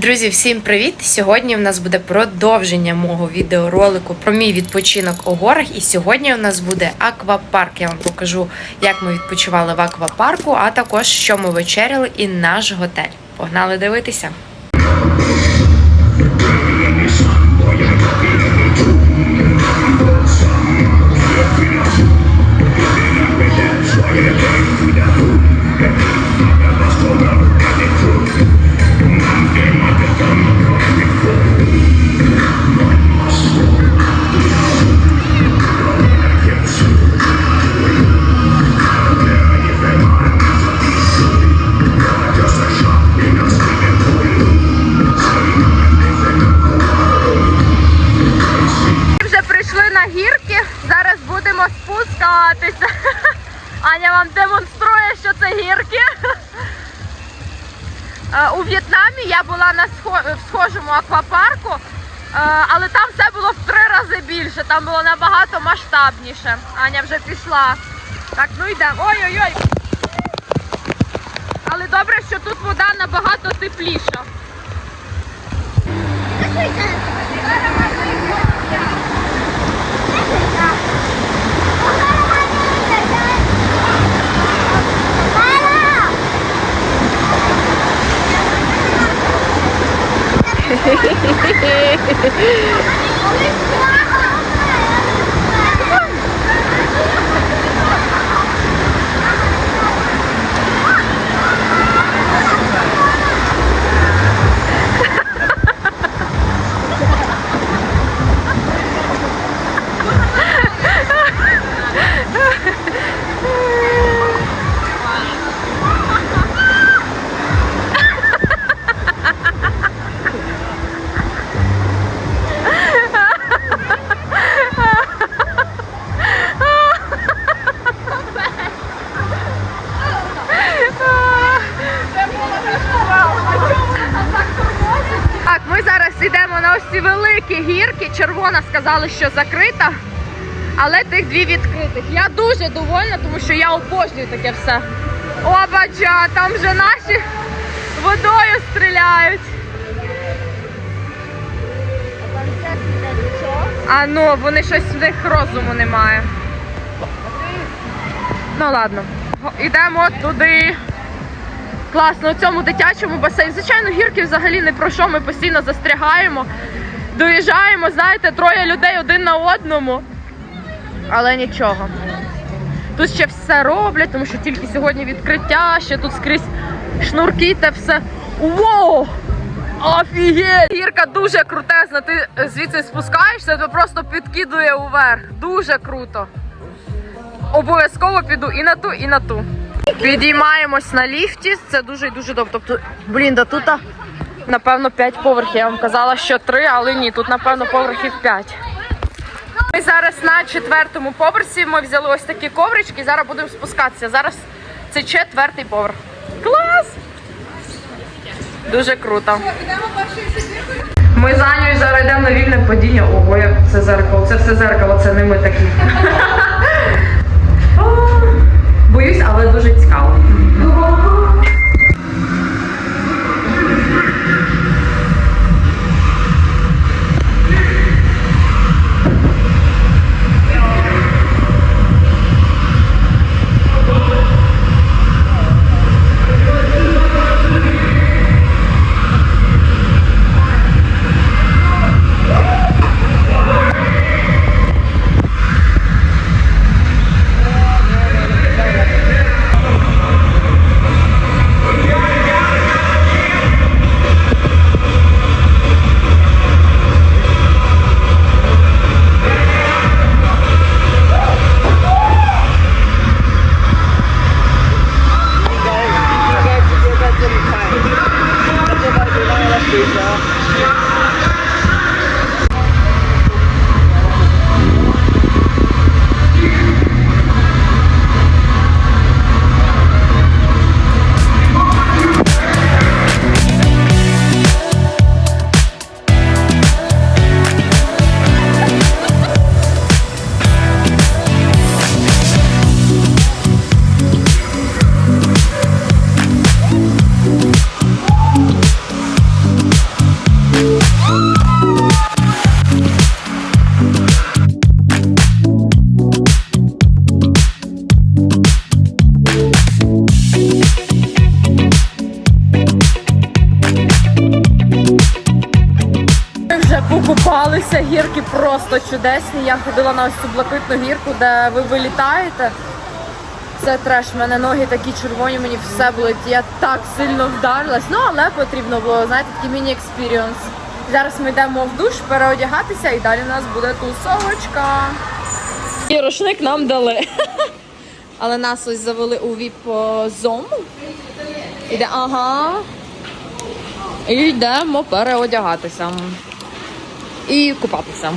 Друзі, всім привіт! Сьогодні в нас буде продовження мого відеоролику про мій відпочинок у горах. І сьогодні у нас буде аквапарк. Я вам покажу, як ми відпочивали в аквапарку, а також що ми вечеряли і наш готель. Погнали дивитися! Схожому аквапарку, е, але там все було в три рази більше, там було набагато масштабніше. Аня вже пішла. Так, ну йдемо. Ой-ой-ой. Але добре, що тут вода набагато тепліша. ハハハハ! Ми зараз йдемо на ось ці великі гірки. Червона сказали, що закрита, але тих дві відкритих. Я дуже довольна, тому що я обожнюю таке все. О, бача, там вже наші водою стріляють. А ну, вони щось в них розуму немає. Ну ладно, йдемо туди. Класно, у цьому дитячому басейні. Звичайно, гірки взагалі не про що. Ми постійно застрягаємо, доїжджаємо, знаєте, троє людей один на одному. Але нічого. Тут ще все роблять, тому що тільки сьогодні відкриття, ще тут скрізь шнурки та все. Воу! Офігеть! Гірка дуже крутезна. Ти звідси спускаєшся, то просто підкидує уверх. Дуже круто. Обов'язково піду і на ту, і на ту. Підіймаємось на ліфті. Це дуже і дуже добре. Тобто, блін, да тут напевно 5 поверхів. Я вам казала, що 3, але ні, тут напевно поверхів 5. Ми зараз на четвертому поверсі. Ми взяли ось такі коврички. Зараз будемо спускатися. Зараз це четвертий поверх. Клас! Дуже круто. Ми з Анею зараз йдемо на вільне падіння. Ого, як це зеркало. Це все зеркало, це не ми такі. Боюсь, але дуже цікаво. Просто чудесні. Я ходила на ось цю блакитну гірку, де ви вилітаєте. Це треш, в мене ноги такі червоні, мені все болить. Я так сильно вдарилась. Ну але потрібно було, знаєте, такий міні-експіріонс. Зараз ми йдемо в душ переодягатися і далі у нас буде тусовочка. І рушник нам дали. Але нас ось завели у віп-зону. Іде, ага. І йдемо переодягатися. І купатися.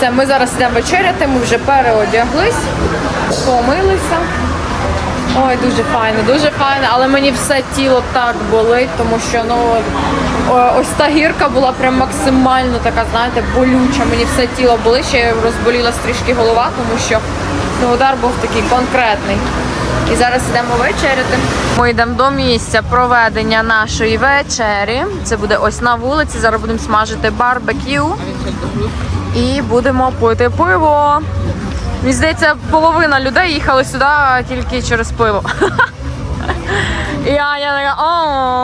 Це ми зараз йдемо вечеряти, ми вже переодяглись, помилися. Ой, дуже файно, дуже файно, але мені все тіло так болить, тому що ну ось та гірка була прям максимально така, знаєте, болюча. Мені все тіло болить, ще розболіла трішки голова, тому що ну, удар був такий конкретний. І зараз йдемо вечеряти. Ми йдемо до місця проведення нашої вечері. Це буде ось на вулиці. Зараз будемо смажити барбекю і будемо пити пиво. Мені здається, половина людей їхали сюди тільки через пиво. І Аня така о.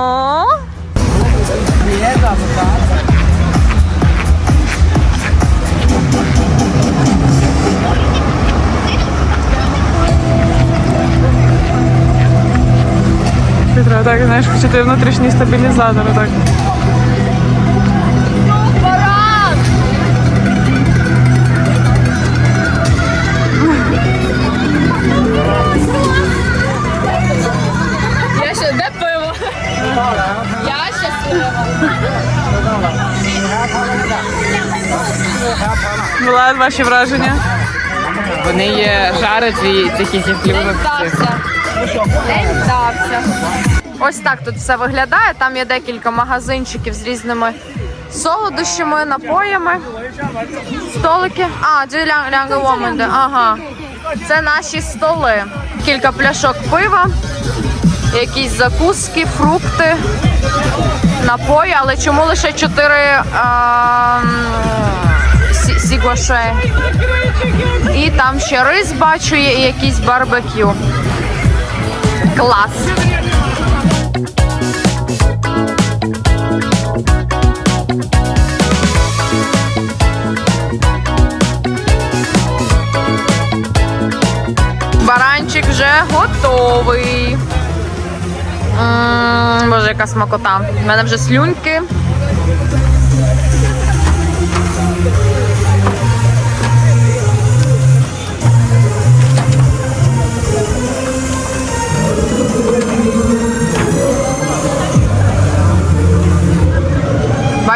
Так, знаєш, включити внутрішній стабілізатор. Так. Я ще де пиво? Я щаслива. Влад, ваші враження? Вони є жарять і такі День хіхлювати. вдався. День вдався. Ось так тут все виглядає. Там є декілька магазинчиків з різними солодощами, напоями. Столики. А, лян- воменде. Ага. Це наші столи. Кілька пляшок пива, якісь закуски, фрукти, напої, але чому лише чотири а, м, сі- сігуаше? І там ще рис бачу і якийсь барбекю. Клас. Готовий. М, Боже, яка смакота. У мене вже слюньки.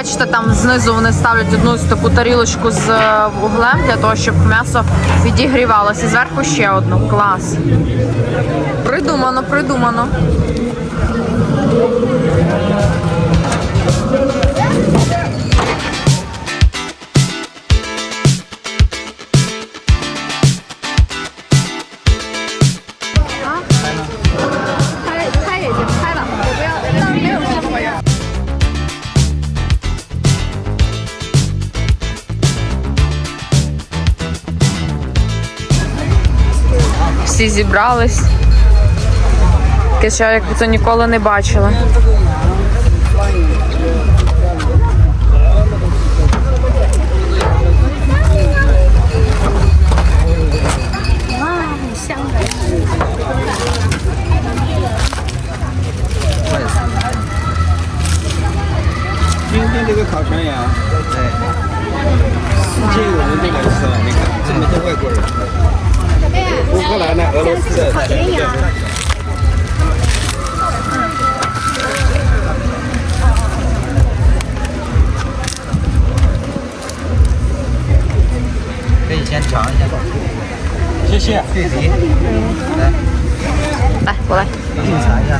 Бачите, там знизу вони ставлять одну таку тарілочку з е, вуглем для того, щоб м'ясо відігрівалося. І зверху ще одну. Клас. Придумано, придумано. Всі зібрались. Таке ще як то ніколи не бачили.今天这个烤全羊，哎，这个我们这个是那个，这么多外国人， 乌克兰的、俄罗斯的，全部在。可以先尝一下，谢谢。对梨，来， 来，过来。给你尝一下。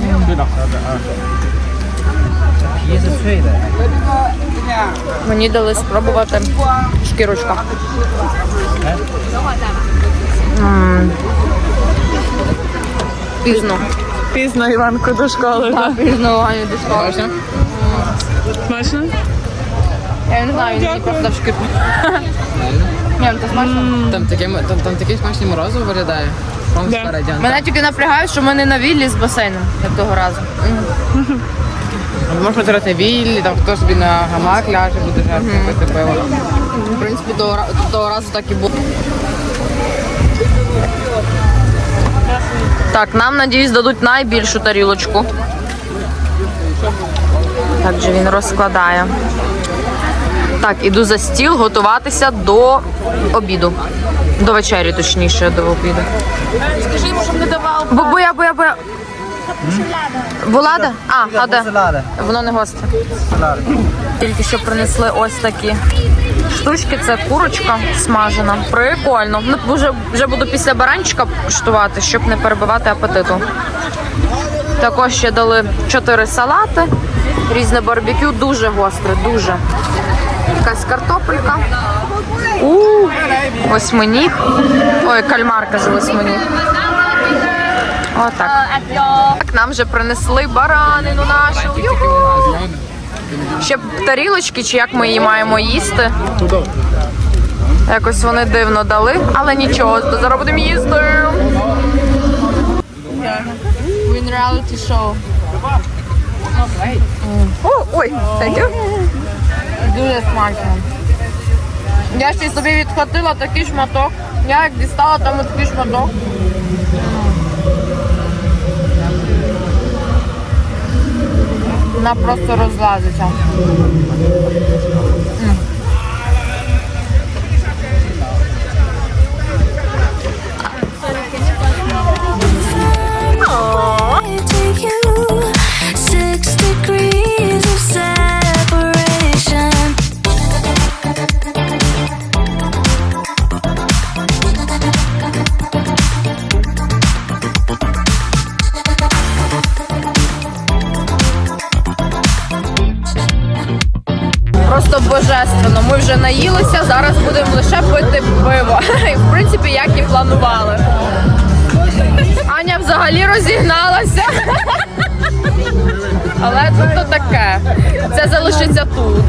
嗯，对的，好的啊。 Мені дали спробувати шкірочка. Е? Пізно. Пізно Іванку до школи. Так, пізно до школи. Смачно? Я не знаю, він мені просто шкірку. Ні. Ну, там таке м- там, там таке смачне морозиво виглядає. Да. Мене тільки напрягають, що ми не на віллі з басейном, як того разу. можна зробити вільні, там хто собі на гамак ляже, буде жарко пити пиво. В принципі, того, ра- того разу так і було. Так, нам, надіюсь, дадуть найбільшу тарілочку. Так же він розкладає. Так, іду за стіл готуватися до обіду. До вечері, точніше, до обіду. Скажи йому, щоб не давав. Бо, бо я, бо я, бо я. Булада? А, а де? Воно не гостре. Тільки що принесли ось такі штучки. Це курочка смажена. Прикольно. Ну, вже, вже буду після баранчика куштувати, щоб не перебивати апетиту. Також ще дали 4 салати, різне барбекю, дуже гостре, дуже. Якась картопелька. У, восьминіг. Ой, кальмар, каже, восьминіг. Отак. Так, нам вже принесли баранину нашу. Юху! Ще тарілочки, чи як ми її маємо їсти. Якось вони дивно дали, але нічого, то зараз будемо їсти. Він реаліті шоу. О, ой, you. Дуже смачно. Я ще собі відхватила такий шматок. Я як дістала там такий шматок. Вона просто розлазиться. Божественно. Ми вже наїлися, зараз будемо лише пити пиво. В принципі, як і планували. Аня взагалі розігналася. Але тут то таке. Це залишиться тут.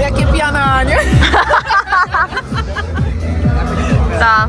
Як і п'яна Аня. Так.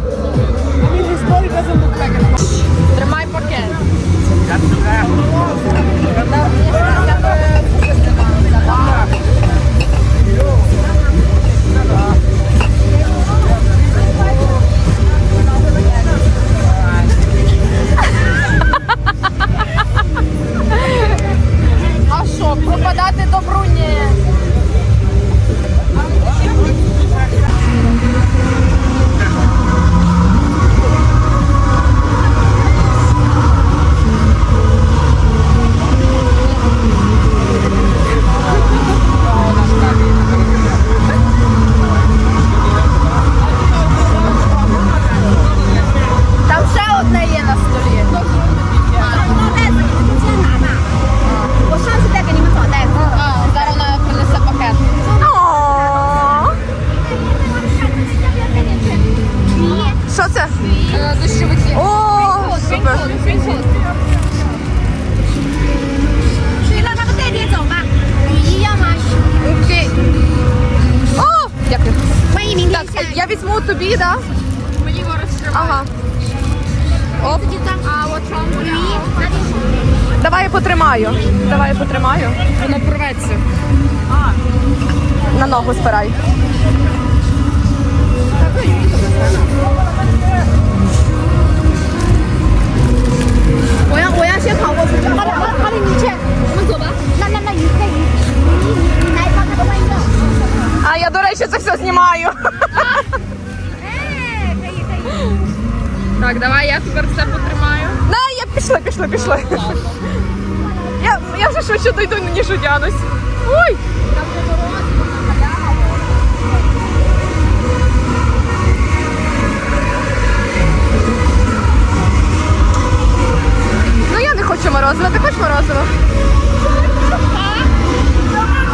Ти морозиво?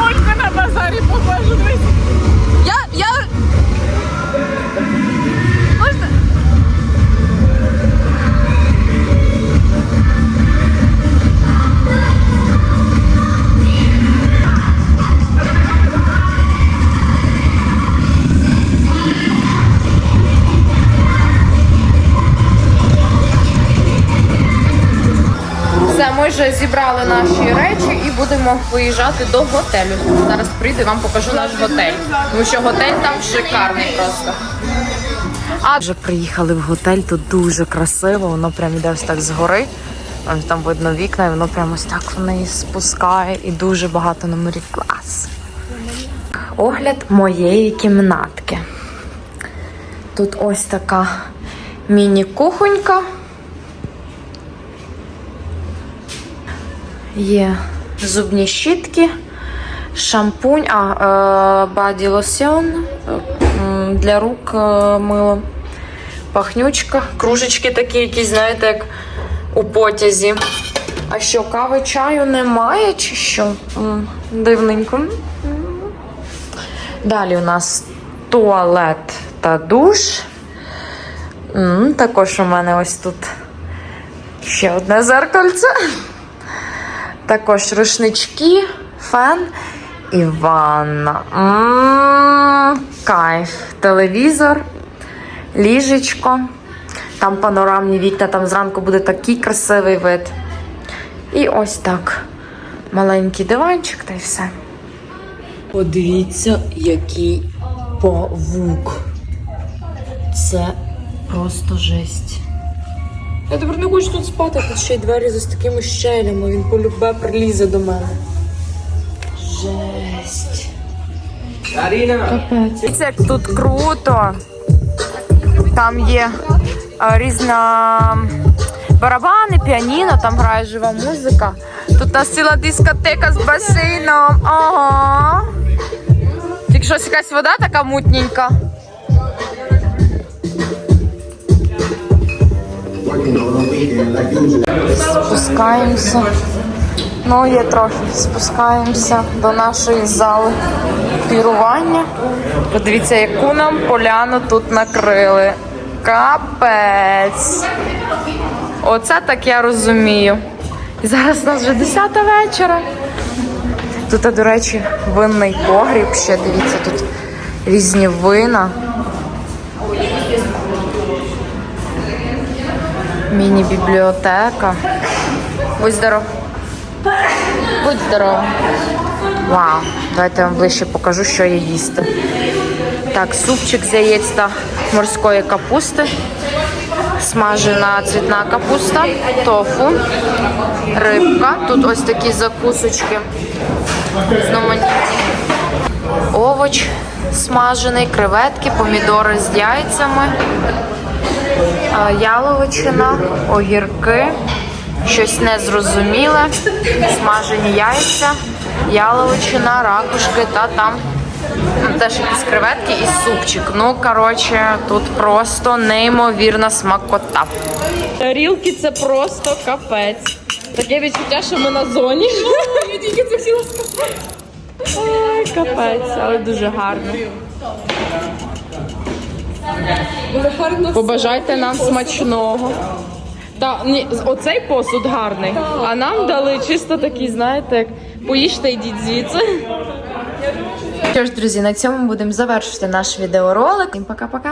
Ой, ти на базарі побажу дивись. Вже зібрали наші речі і будемо виїжджати до готелю. Зараз прийду і вам покажу наш готель. Тому що готель там шикарний просто. Вже приїхали в готель, тут дуже красиво, воно прям іде ось так згори. Там видно вікна, і воно прямо ось так вниз спускає і дуже багато номерів клас. Огляд моєї кімнатки. Тут ось така міні-кухонька. Є зубні щітки, шампунь, а баді лосьон е, для рук е, мило, пахнючка, кружечки такі, якісь, знаєте, як у потязі. А що, кави чаю немає, чи що? Дивненько. Далі у нас туалет та душ. Також у мене ось тут ще одне зеркальце. Також рушнички, фен і ванна. М, Кайф. Телевізор, ліжечко. Там панорамні вікна, там зранку буде такий красивий вид. І ось так. Маленький диванчик та й все. Подивіться, який павук. Це просто жесть. Я тепер не хочу тут спати, тут ще й двері з такими щелями. Він полюбе прилізе до мене. Жесть. Дивіться, як тут круто. Там є е, різна барабани, піаніно, там грає жива музика. Тут нас ціла дискотека з басейном. Ага. Тільки щось якась вода така мутненька. Спускаємося. Ну, є трохи. Спускаємося до нашої зали пірування. Подивіться, яку нам поляну тут накрили. Капець. Оце так я розумію. І зараз у нас вже 10 вечора. Тут, до речі, винний погріб ще. Дивіться, тут різні вина. Міні-бібліотека. Будь здоров. Будь здоров. Вау. Давайте я вам ближче покажу, що є їсти. Так, супчик з яєць та морської капусти. Смажена цвітна капуста, тофу, рибка. Тут ось такі закусочки. Зноманітні. Овоч смажений, креветки, помідори з яйцями, яловичина, огірки, щось незрозуміле, смажені яйця, яловичина, ракушки та там ну, теж якісь креветки і супчик. Ну, коротше, тут просто неймовірна смакота. Тарілки це просто капець. Таке відчуття, що ми на зоні. Я тільки це хотіла сказати. Ай, капець, але дуже гарно. Побажайте нам смачного. Та ні, оцей посуд гарний, а нам дали чисто такий, знаєте, як поїжте йдіть звідси. Що ж, друзі, на цьому будемо завершити наш відеоролик. Всім пока-пока.